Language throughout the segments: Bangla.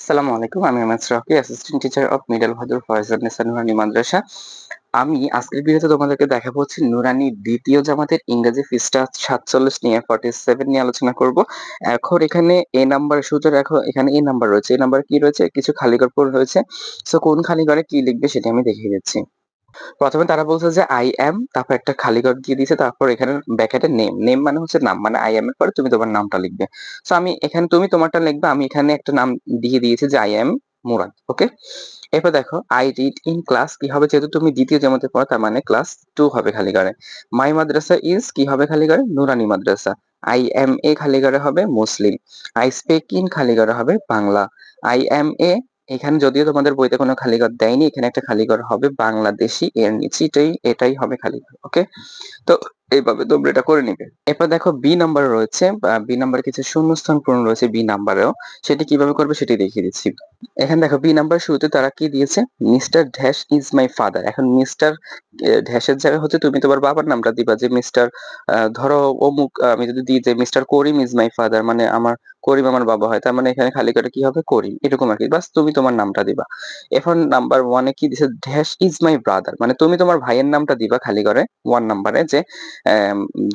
আসসালামু আলাইকুম, আমি Amaj Rocky assistant teacher of middle Bhadur Foyjunnesa Nurani মাদ্রাসা আমি আজকের ভিডিওতে তোমাদেরকে দেখাবো হচ্ছে নুরানি দ্বিতীয় জামাতের ইংরেজি ফিসটা সাতচল্লিশ নিয়ে ফর্টি সেভেন নিয়ে আলোচনা করব। এখন এখানে এ নাম্বার শুধু রাখো এখানে এ নাম্বার রয়েছে। এ নাম্বার কি রয়েছে? কিছু খালি ঘর রয়েছে। সো কোন খালি ঘরে কি লিখবে সেটা আমি দেখিয়ে দিচ্ছি। প্রথমে তারা বলছে যে আই এম তারপর একটা খালি ঘর দিয়ে দিয়েছে, তারপর এখানে ব্যাকেটে নেম নেম মানে হচ্ছে নাম মানে আই এম এর পরে তুমি তোমার নামটা লিখবে। সো আমি এখানে তুমি তোমারটা লিখবে, আমি এখানে একটা নাম দিয়ে দিয়েছি যে আই এম মুরাদ ওকে এরপর দেখো আই রিড ইন ক্লাস কি হবে যেহেতু তুমি দ্বিতীয় জামাতে পড়ো, তার মানে ক্লাস টু হবে খালি ঘরে মাই মাদ্রাসা ইজ কি হবে খালি ঘরে নুরানি মাদ্রাসা আই এম এ খালি ঘরে হবে মুসলিম। আই স্পেক ইন খালি ঘরে হবে বাংলা। আই এম এ এখানে যদিও তোমাদের বইতে কোনো খালি ঘর দেয়নি, এখানে একটা খালি ঘর হবে বাংলাদেশি, এর নিচে এটাই এটাই হবে খালি ঘর ওকে তো এইভাবে তোমরা এটা করে নিবে। এরপর দেখো বি নাম্বার রয়েছে, বি নাম্বার কিছু শূন্যস্থান পূরণ রয়েছে বি নাম্বারেও সেটি কীভাবে করবে সেটি দেখিয়ে দিচ্ছি। এখানে দেখো বি নাম্বার শুরুতে তারা কি দিয়েছে? Mister dash is my father এখন মিস্টার ড্যাশের জায়গায় হচ্ছে তুমি তোমার বাবার নামটা দিবা যে মিস্টার ধরো অমুক, আমি যদি দিই যে mister Karim is my father মানে আমার করিম আমার বাবা হয়, তার মানে এখানে খালি করে কি হবে? করিম, এরকম আর কি। বাস তুমি তোমার নামটা দিবা। এখন নাম্বার ওয়ানে কি দিছে? ড্যাশ ইজ মাই ব্রাদার মানে তুমি তোমার ভাইয়ের নামটা দিবা খালি করে ওয়ান নাম্বারে যে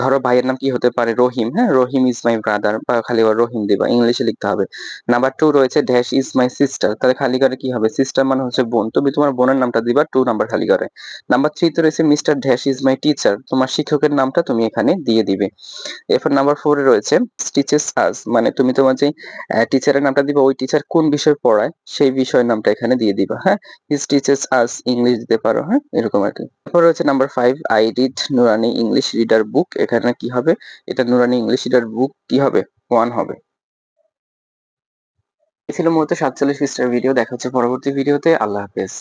ধরো ভাইয়ের নাম কি হতে পারে? রহিম হ্যাঁ? রহিম ইজ মাই ব্রাদার বা খালি করে রহিম দিবা, ইংলিশে লিখতে হবে। নাম্বার টু রয়েছে ড্যাশ ইজ মাই সিস্টার তাহলে খালি করে কি হবে? সিস্টার মানে হচ্ছে বোন, তুমি তোমার বোনের নামটা দিবা টু নাম্বার খালি করে। নাম্বার থ্রিতে রয়েছে mister dash is my teacher তোমার শিক্ষকের নামটা তুমি এখানে দিয়ে দিবে। এরপর নাম্বার ফোরে রয়েছে টিচার্স আস মানে তুমি তোমার যে টিচারের নামটা দিবা, ওই টিচার কোন বিষয় পড়ায়, সেই বিষয়ের নামটা এখানে দিয়ে দিবা হ্যাঁ? হিজ টিচার্স আস ইংলিশ দিতে পারো হ্যাঁ? এরকম আর কি। তারপর রয়েছে number five I read Nurani English reader book এখানে কি হবে? এটা নুরানি ইংলিশ রিডার বুক কি হবে? ওয়ান হবে। এ ছিল মূলত সাতচল্লিশ পৃষ্ঠার ভিডিও দেখা হচ্ছে পরবর্তী ভিডিওতে আল্লাহ হাফেজ।